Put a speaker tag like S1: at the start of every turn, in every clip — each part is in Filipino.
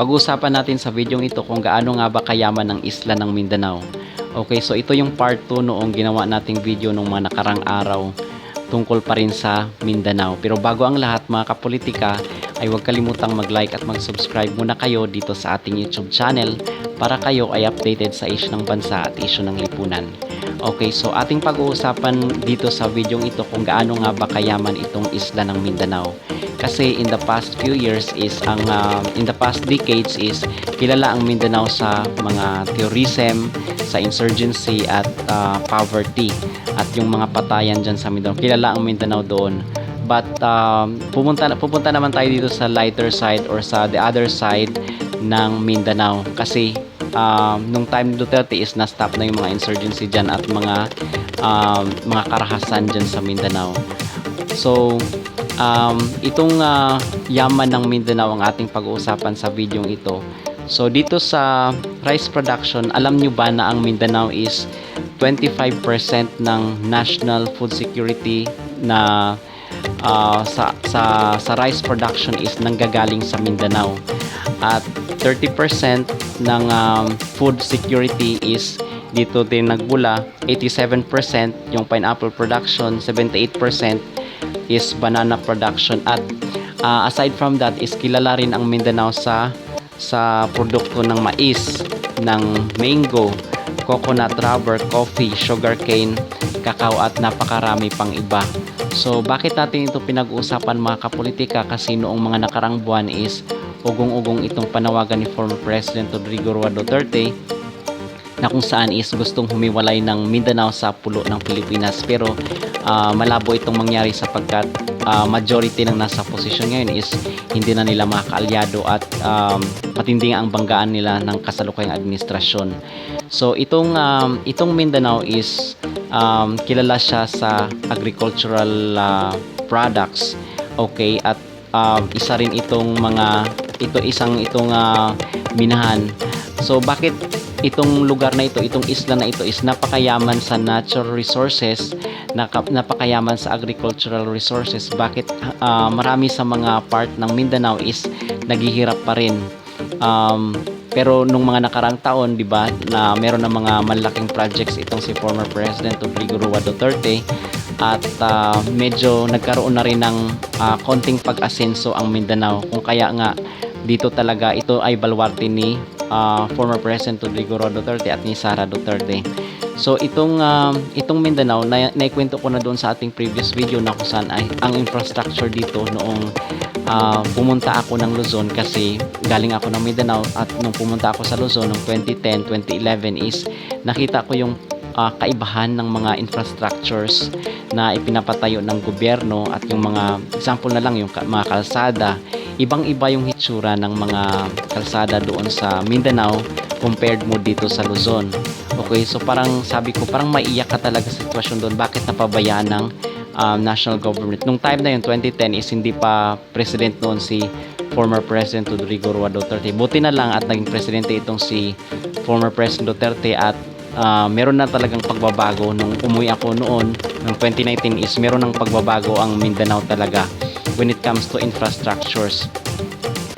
S1: Pag-uusapan natin sa video ito kung gaano nga ba kayaman ng isla ng Mindanao. Okay, so ito yung part 2 noong ginawa nating video nung mga nakarang araw tungkol pa rin sa Mindanao. Pero bago ang lahat mga kapolitika, ay huwag kalimutang mag-like at mag-subscribe muna kayo dito sa ating YouTube channel para kayo ay updated sa issue ng bansa at issue ng lipunan. Okay, so ating pag-uusapan dito sa video ito kung gaano nga ba kayaman itong isla ng Mindanao. Kasi in the past few years is ang uh, in the past decades is kilala ang Mindanao sa mga tourism, sa insurgency at uh, poverty at yung mga patayan dyan sa Mindanao. Kilala ang Mindanao doon. But um, pupunta, pupunta naman tayo dito sa lighter side or sa the other side ng Mindanao kasi um, nung time Duterte is na-stop na yung mga insurgency dyan at mga um, mga karahasan dyan sa Mindanao. So, um, itong uh, yaman ng Mindanao ang ating pag-uusapan sa video ito. So, dito sa rice production, alam nyo ba na ang Mindanao is 25% ng national food security na uh, sa, sa, sa rice production is nanggagaling sa Mindanao. At 30% ng um, food security is dito din nagbula 87% yung pineapple production 78% is banana production. At uh, aside from that is kilala rin ang Mindanao sa sa produkto ng mais ng mango coconut rubber coffee sugarcane kakao at napakarami pang iba. So bakit natin ito pinag-uusapan mga kapolitika? Kasi noong mga nakarang buwan is ugong-ugong itong panawagan ni former President Rodrigo Roa Duterte na kung saan is gustong humiwalay ng Mindanao sa pulo ng Pilipinas pero uh, malabo itong mangyari sapagkat uh, majority ng nasa posisyon ngayon is hindi na nila makakaalyado at um, matindi ang banggaan nila ng kasalukuyang administrasyon. So itong um, itong Mindanao is um, kilala siya sa agricultural uh, products. Okay at uh, isa rin itong mga ito isang itong uh, minahan. So bakit itong lugar na ito, itong isla na ito is napakayaman sa natural resources, napakayaman sa agricultural resources. Bakit uh, marami sa mga part ng Mindanao is naghihirap pa rin. Um, pero nung mga nakarang taon, 'di ba, na meron ng mga malaking projects itong si former President Rodrigo Roa Duterte at uh, medyo nagkaroon na rin ng uh, konting pag-asenso ang Mindanao. Kung kaya nga dito talaga ito ay balwarte ni uh, former President Rodrigo Duterte at ni Sara Duterte. So itong uh, itong Mindanao na naikwento ko na doon sa ating previous video na kung saan ay ang infrastructure dito noong uh, pumunta ako ng Luzon kasi galing ako ng Mindanao at nung pumunta ako sa Luzon noong 2010, 2011 is nakita ko yung uh, kaibahan ng mga infrastructures na ipinapatayo ng gobyerno at yung mga example na lang yung mga kalsada ibang-iba yung hitsura ng mga kalsada doon sa Mindanao compared mo dito sa Luzon. Okay, so parang sabi ko, parang maiyak ka talaga sa sitwasyon doon. Bakit napabayaan ng um, national government? Nung time na yun, 2010, is hindi pa president noon si former President Rodrigo Roa Duterte. Buti na lang at naging presidente itong si former President Duterte at uh, meron na talagang pagbabago nung umuwi ako noon ng 2019 is meron ng pagbabago ang Mindanao talaga when it comes to infrastructures.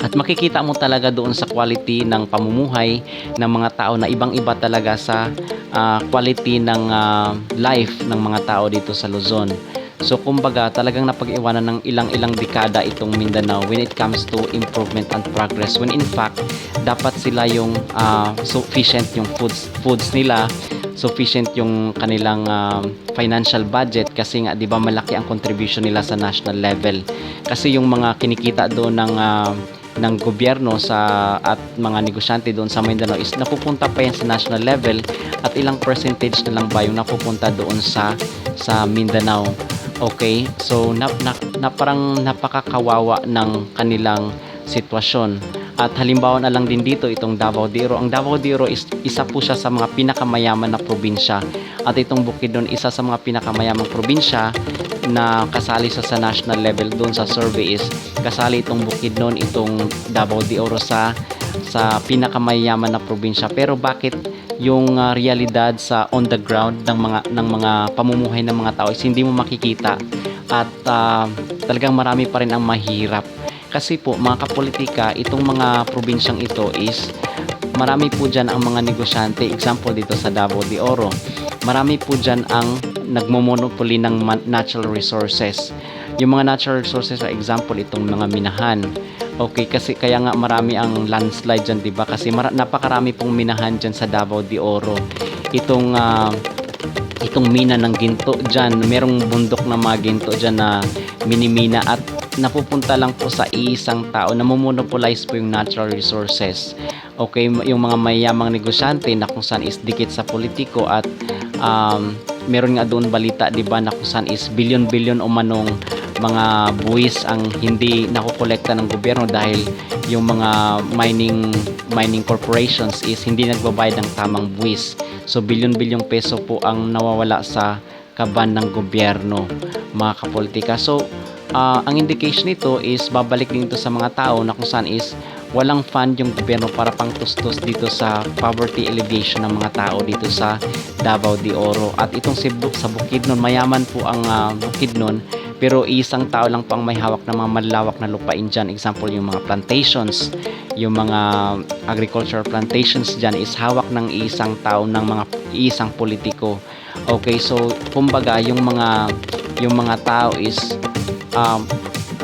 S1: At makikita mo talaga doon sa quality ng pamumuhay ng mga tao na ibang-iba talaga sa uh, quality ng uh, life ng mga tao dito sa Luzon. So kumbaga talagang napag-iwanan ng ilang-ilang dekada itong Mindanao when it comes to improvement and progress. When in fact dapat sila yung uh, sufficient yung foods foods nila sufficient yung kanilang uh, financial budget kasi nga 'di ba malaki ang contribution nila sa national level. Kasi yung mga kinikita doon ng uh, ng gobyerno sa at mga negosyante doon sa Mindanao is napupunta pa yan sa national level at ilang percentage na lang ba yung napupunta doon sa sa Mindanao Okay? So, na, na, na parang napakakawawa ng kanilang sitwasyon. At halimbawa na lang din dito itong Davao de Oro. Ang Davao de Oro is isa po siya sa mga pinakamayaman na probinsya. At itong Bukidnon isa sa mga pinakamayamang probinsya na kasali sa sa national level doon sa survey is kasali itong Bukidnon, itong Davao de Oro sa sa pinakamayaman na probinsya. Pero bakit yung uh, realidad sa on the ground ng mga ng mga pamumuhay ng mga tao is hindi mo makikita at uh, talagang marami pa rin ang mahirap Kasi po mga kapolitika, itong mga probinsyang ito is marami po dyan ang mga negosyante. Example dito sa Davao de Oro. Marami po dyan ang nagmomonopoly ng natural resources. Yung mga natural resources, for example, itong mga minahan. Okay, kasi kaya nga marami ang landslide dyan, di ba? Kasi mara- napakarami pong minahan dyan sa Davao de Oro. Itong ah, itong mina ng ginto dyan. Merong bundok na mga ginto dyan na minimina at napupunta lang po sa isang tao na monopolize po yung natural resources. Okay, yung mga mayamang negosyante na kung saan is dikit sa politiko at um, meron nga doon balita, di ba, na kung saan is bilyon-bilyon o manong mga buwis ang hindi nakokolekta ng gobyerno dahil yung mga mining mining corporations is hindi nagbabayad ng tamang buwis. So bilyon-bilyong peso po ang nawawala sa kaban ng gobyerno, mga kapolitika. So ah, ang indication nito is babalik din ito sa mga tao na kung saan is walang fund yung gobyerno para pangtustos dito sa poverty alleviation ng mga tao dito sa Davao de Oro. At itong si sa Bukidnon, mayaman po ang ah, Bukidnon pero isang tao lang po ang may hawak ng mga malawak na lupain dyan. Example, yung mga plantations, yung mga agricultural plantations dyan is hawak ng isang tao ng mga isang politiko. Okay, so kumbaga yung mga yung mga tao is um,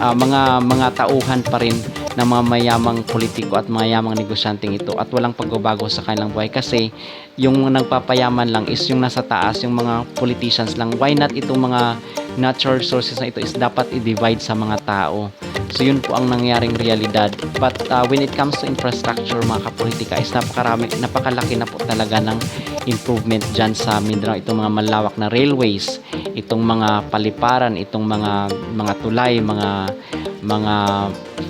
S1: ah, mga mga tauhan pa rin ng mga mayamang politiko at mayamang negosyanteng ito at walang pagbabago sa kanilang buhay kasi yung nagpapayaman lang is yung nasa taas yung mga politicians lang. Why not itong mga natural resources na ito is dapat i-divide sa mga tao? So yun po ang nangyaring realidad. But uh, when it comes to infrastructure mga kapolitika is napakarami napakalaki na po talaga ng improvement dyan sa Mindanao. Itong mga malawak na railways itong mga paliparan itong mga mga tulay mga mga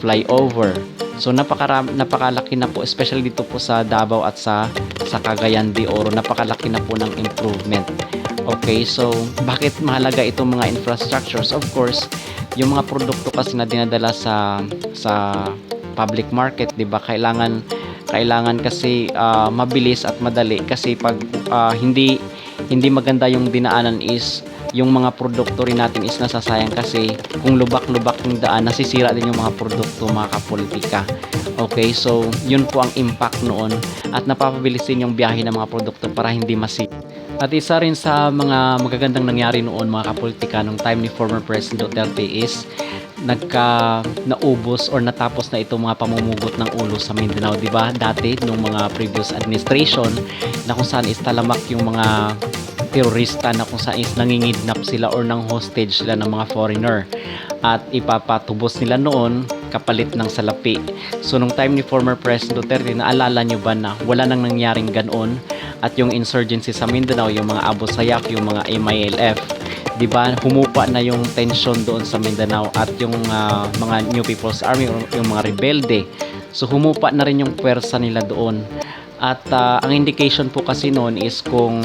S1: flyover so napakarami napakalaki na po especially dito po sa Davao at sa sa Cagayan de Oro napakalaki na po ng improvement. Okay so bakit mahalaga itong mga infrastructures? Of course yung mga produkto kasi na dinadala sa sa public market 'di ba? Kailangan kailangan kasi ah, mabilis at madali kasi pag ah, hindi hindi maganda yung dinaanan is yung mga produkto rin natin is nasasayang kasi kung lubak-lubak yung daan nasisira din yung mga produkto mga kapolitika. Okay so yun po ang impact noon. At napapabilis din yung biyahe ng mga produkto para hindi masira. At isa rin sa mga magagandang nangyari noon mga kapolitika nung time ni former President Duterte is nagka naubos or natapos na itong mga pamumugot ng ulo sa Mindanao, 'di ba? Dati nung mga previous administration na kung saan is talamak yung mga terorista na kung saan is nangingidnap sila or nang hostage sila ng mga foreigner at ipapatubos nila noon kapalit ng salapi. So nung time ni former President Duterte, naalala nyo ba na wala nang nangyaring ganoon at yung insurgency sa Mindanao, yung mga Abu Sayyaf, yung mga MILF, 'di ba? Humupa na yung tension doon sa Mindanao at yung ah, mga New People's Army or yung mga rebelde. So humupa na rin yung pwersa nila doon. At ah, ang indication po kasi noon is kung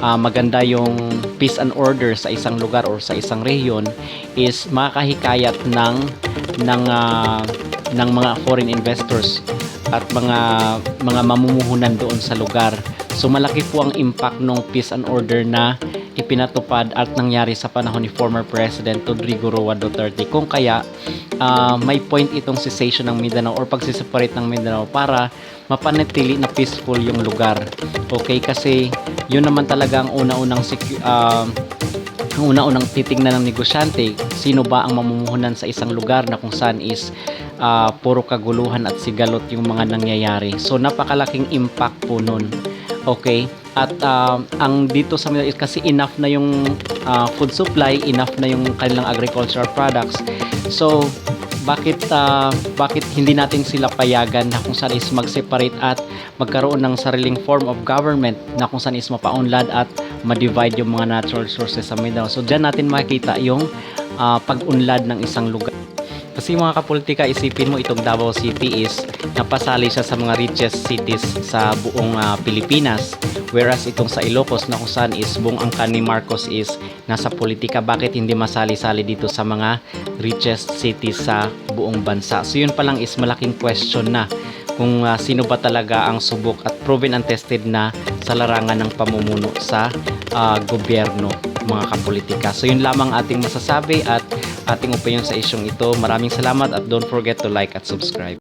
S1: ah, maganda yung peace and order sa isang lugar or sa isang rehiyon is makakahikayat ng ng ah, ng mga foreign investors at mga mga mamumuhunan doon sa lugar. So malaki po ang impact ng peace and order na ipinatupad at nangyari sa panahon ni former President Rodrigo Roa Duterte. Kung kaya ah, may point itong cessation ng Mindanao or pagsiseparate ng Mindanao para mapanatili na peaceful yung lugar. Okay, kasi yun naman talaga ang una-unang ah, ang una-unang titingnan ng negosyante, sino ba ang mamumuhunan sa isang lugar na kung saan is ah, puro kaguluhan at sigalot yung mga nangyayari. So napakalaking impact po nun. Okay? At ah, ang dito sa Manila is kasi enough na yung ah, food supply, enough na yung kanilang agricultural products. So bakit ah, bakit hindi natin sila payagan na kung saan is mag-separate at magkaroon ng sariling form of government na kung saan is mapaunlad at ma-divide yung mga natural resources sa Mindanao. So diyan natin makikita yung ah, pag-unlad ng isang lugar. Kasi mga kapolitika, isipin mo itong Davao City is napasali siya sa mga richest cities sa buong ah, Pilipinas. Whereas itong sa Ilocos na kung saan is buong angkan ni Marcos is nasa politika. Bakit hindi masali-sali dito sa mga richest cities sa buong bansa? So yun pa lang is malaking question na kung ah, sino ba talaga ang subok at proven and tested na sa larangan ng pamumuno sa ah, gobyerno mga kapolitika. So yun lamang ating masasabi at ating opinion sa isyong ito. Maraming salamat at don't forget to like at subscribe.